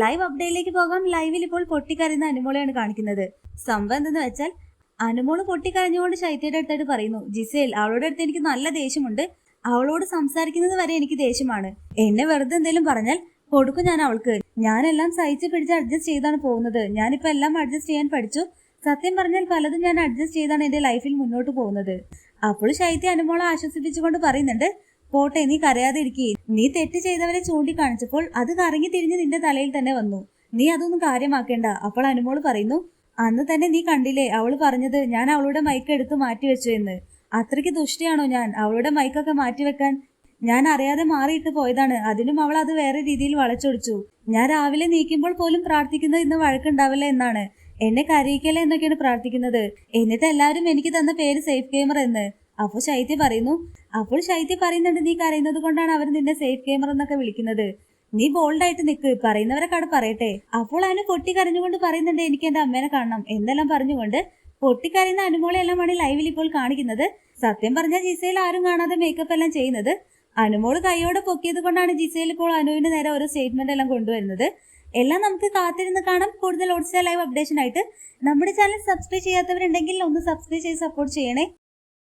Live അപ്ഡേറ്റിലേക്ക് പോകാം. ലൈവിൽ ഇപ്പോൾ പൊട്ടിക്കരയുന്ന അനുമോളെയാണ് കാണിക്കുന്നത്. സംഭവം എന്തെന്ന് വെച്ചാൽ അനുമോൾ പൊട്ടിക്കരഞ്ഞുകൊണ്ട് ശൈത്യയുടെ അടുത്തായിട്ട് പറയുന്നു ജിസേൽ അവളുടെ അടുത്ത് എനിക്ക് നല്ല ദേഷ്യമുണ്ട്. അവളോട് സംസാരിക്കുന്നത് വരെ എനിക്ക് ദേഷ്യമാണ്. എന്നെ വെറുതെ എന്തെങ്കിലും പറഞ്ഞാൽ കൊടുക്കും ഞാൻ അവൾക്ക്. ഞാനെല്ലാം സഹിച്ച് പിടിച്ച് അഡ്ജസ്റ്റ് ചെയ്താണ് പോകുന്നത്. ഞാനിപ്പോ എല്ലാം അഡ്ജസ്റ്റ് ചെയ്യാൻ പഠിച്ചു. സത്യം പറഞ്ഞാൽ പലതും ഞാൻ അഡ്ജസ്റ്റ് ചെയ്താണ് എന്റെ ലൈഫിൽ മുന്നോട്ട് പോകുന്നത്. അപ്പോൾ ശൈത്യ അനുമോളെ ആശ്വസിപ്പിച്ചുകൊണ്ട് പറയുന്നുണ്ട് പോട്ടെ നീ കരയാതെ ഇരിക്കേ. നീ തെറ്റ് ചെയ്തവരെ ചൂണ്ടിക്കാണിച്ചപ്പോൾ അത് കറങ്ങി തിരിഞ്ഞ് നിന്റെ തലയിൽ തന്നെ വന്നു. നീ അതൊന്നും കാര്യമാക്കേണ്ട അപ്പോൾ അനുമോൾ പറയുന്നു അന്ന് തന്നെ നീ കണ്ടില്ലേ അവൾ പറഞ്ഞത് ഞാൻ അവളുടെ മൈക്ക് എടുത്ത് മാറ്റിവെച്ചു എന്ന്. അത്രയ്ക്ക് ദുഷ്ടിയാണോ ഞാൻ? അവളുടെ മൈക്കൊക്കെ മാറ്റി വെക്കാൻ ഞാൻ അറിയാതെ മാറിയിട്ട് പോയതാണ്. അതിനും അവൾ അത് വേറെ രീതിയിൽ വളച്ചൊടിച്ചു. ഞാൻ രാവിലെ നീക്കുമ്പോൾ പോലും പ്രാർത്ഥിക്കുന്നത് ഇന്ന് വഴക്കുണ്ടാവില്ല എന്നാണ്. എന്നെ കരയിക്കല്ലേ എന്നൊക്കെയാണ് പ്രാർത്ഥിക്കുന്നത്. എന്നിട്ട് എല്ലാവരും എനിക്ക് തന്ന പേര് സേഫ് ഗെയിമർ എന്ന്. അപ്പോൾ ശൈത്യ പറയുന്നു അപ്പോൾ ശൈത്യ പറയുന്നുണ്ട് നീ കരയുന്നത് കൊണ്ടാണ് അവർ നിന്നെ സേഫ് ഗെയിമർ എന്നൊക്കെ വിളിക്കുന്നത്. നീ ബോൾഡായിട്ട് നിൽക്ക് പറയുന്നവരെ കട പറയട്ടെ. അപ്പോൾ അനു പൊട്ടി കരഞ്ഞുകൊണ്ട് പറയുന്നുണ്ട് എനിക്ക് എന്റെ അമ്മേനെ കാണണം. എന്നെല്ലാം പറഞ്ഞുകൊണ്ട് പൊട്ടിക്കരയുന്ന അനുമോളെല്ലാമാണ് ലൈവിൽ ഇപ്പോൾ കാണിക്കുന്നത്. സത്യം പറഞ്ഞാൽ ജിസയിൽ ആരും കാണാതെ മേക്കപ്പ് എല്ലാം ചെയ്യുന്നത്. അനുമോൾ കൈയോടെ പൊക്കിയത് കൊണ്ടാണ് ജിസയിൽ ഇപ്പോൾ അനുവിന് നേരെ ഓരോ സ്റ്റേറ്റ്മെന്റ് എല്ലാം കൊണ്ടുവരുന്നത്. എല്ലാം നമുക്ക് കാത്തിരുന്ന് കാണാം. കൂടുതൽ ഓട്സിയ ലൈവ് അപ്ഡേഷൻ ആയിട്ട് നമ്മുടെ ചാനൽ സബ്സ്ക്രൈബ് ചെയ്യാത്തവരുണ്ടെങ്കിൽ ഒന്ന് സബ്സ്ക്രൈബ് ചെയ്ത് സപ്പോർട്ട് ചെയ്യണേ.